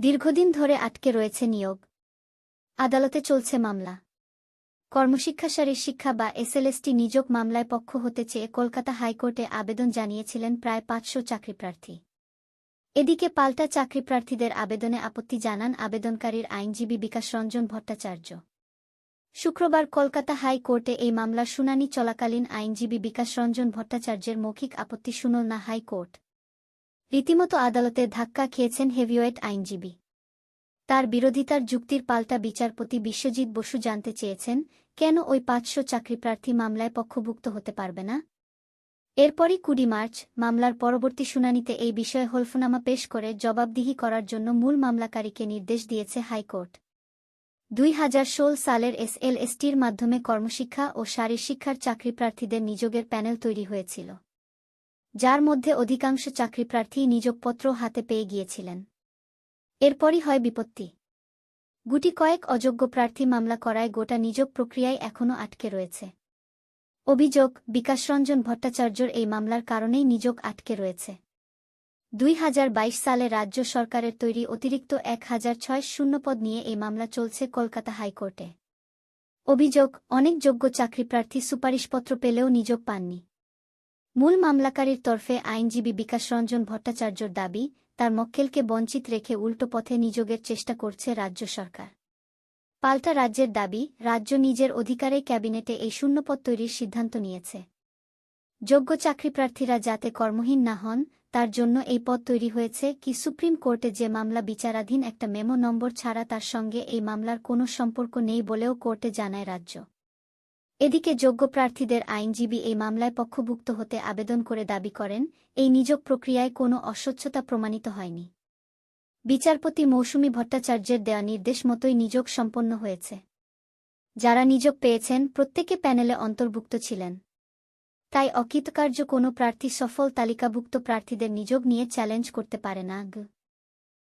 দীর্ঘদিন ধরে আটকে রয়েছে নিয়োগ। আদালতে চলছে মামলা। কর্মশিক্ষাসারী শিক্ষা বা এসএলএসটি নিযোগ মামলায় পক্ষ হতে চেয়ে কলকাতা হাইকোর্টে আবেদন জানিয়েছিলেন প্রায় পাঁচশো চাকরিপ্রার্থী। এদিকে পাল্টা চাকরিপ্রার্থীদের আবেদনে আপত্তি জানান আবেদনকারীর আইনজীবী বিকাশ রঞ্জন ভট্টাচার্য। শুক্রবার কলকাতা হাইকোর্টে এই মামলার শুনানি চলাকালীন আইনজীবী বিকাশ রঞ্জন ভট্টাচার্যের মৌখিক আপত্তি শুনল না হাইকোর্ট রীতিমতো আদালতে ধাক্কা খেয়েছেন হেভিওয়েট আইনজীবী। তার বিরোধিতার যুক্তির পাল্টা বিচারপতি বিশ্বজিৎ বসু জানতে চেয়েছেন, কেন ওই পাঁচশো চাকরিপ্রার্থী মামলায় পক্ষভুক্ত হতে পারবে না? এরপরই কুড়ি মার্চ, মামলার পরবর্তী শুনানিতে এই বিষয়ে হলফনামা পেশ করে জবাবদিহি করার জন্য মূল মামলাকারীকে নির্দেশ দিয়েছে হাইকোর্ট। দুই হাজার ষোল সালের এসএলএসটির মাধ্যমে কর্মশিক্ষা ও শারীরশিক্ষার চাকরিপ্রার্থীদের নিযোগের প্যানেল তৈরি হয়েছিল। যার মধ্যে অধিকাংশ চাকরিপ্রার্থী নিযোগপত্র হাতে পেয়ে গিয়েছিলেন। এরপরই হয় বিপত্তি। গুটি কয়েক অযোগ্য প্রার্থী মামলা করায় গোটা নিযোগ প্রক্রিয়ায় এখনও আটকে রয়েছে। অভিযোগ, বিকাশরঞ্জন ভট্টাচার্যর এই মামলার কারণেই নিযোগ আটকে রয়েছে। দুই হাজার বাইশ সালে রাজ্য সরকারের তৈরি অতিরিক্ত এক হাজার ছয় শূন্যপদ নিয়ে এই মামলা চলছে কলকাতা হাইকোর্টে। অভিযোগ, অনেক যোগ্য চাকরিপ্রার্থী সুপারিশপত্র পেলেও নিযোগ পাননি। মূল মামলাকারীর তরফে আইনজীবী বিকাশরঞ্জন ভট্টাচার্যর দাবি, তার মক্কেলকে বঞ্চিত রেখে উল্টো পথে নিযোগের চেষ্টা করছে রাজ্য সরকার। পাল্টা রাজ্যের দাবি, রাজ্য নিজের অধিকারে ক্যাবিনেটে এই শূন্যপদ তৈরির সিদ্ধান্ত নিয়েছে। যোগ্য চাকরিপ্রার্থীরা যাতে কর্মহীন না হন, তার জন্য এই পদ তৈরি হয়েছে কি সুপ্রিম কোর্টে যে মামলা বিচারাধীন একটা মেমো নম্বর ছাড়া তার সঙ্গে এই মামলার কোনো সম্পর্ক নেই বলেও কোর্টে জানায় রাজ্য। এদিকে যোগ্য প্রার্থীদের আইনজীবী এই মামলায় পক্ষভুক্ত হতে আবেদন করে দাবি করেন, এই নিযোগ প্রক্রিয়ায় কোনো অস্বচ্ছতা প্রমাণিত হয়নি। বিচারপতি মৌসুমী ভট্টাচার্যের দেওয়া নির্দেশ মতোই নিযোগ সম্পন্ন হয়েছে। যারা নিযোগ পেয়েছেন, প্রত্যেকে প্যানেলে অন্তর্ভুক্ত ছিলেন। তাই অকৃতকার্য কোনো প্রার্থী সফল তালিকাভুক্ত প্রার্থীদের নিযোগ নিয়ে চ্যালেঞ্জ করতে পারে না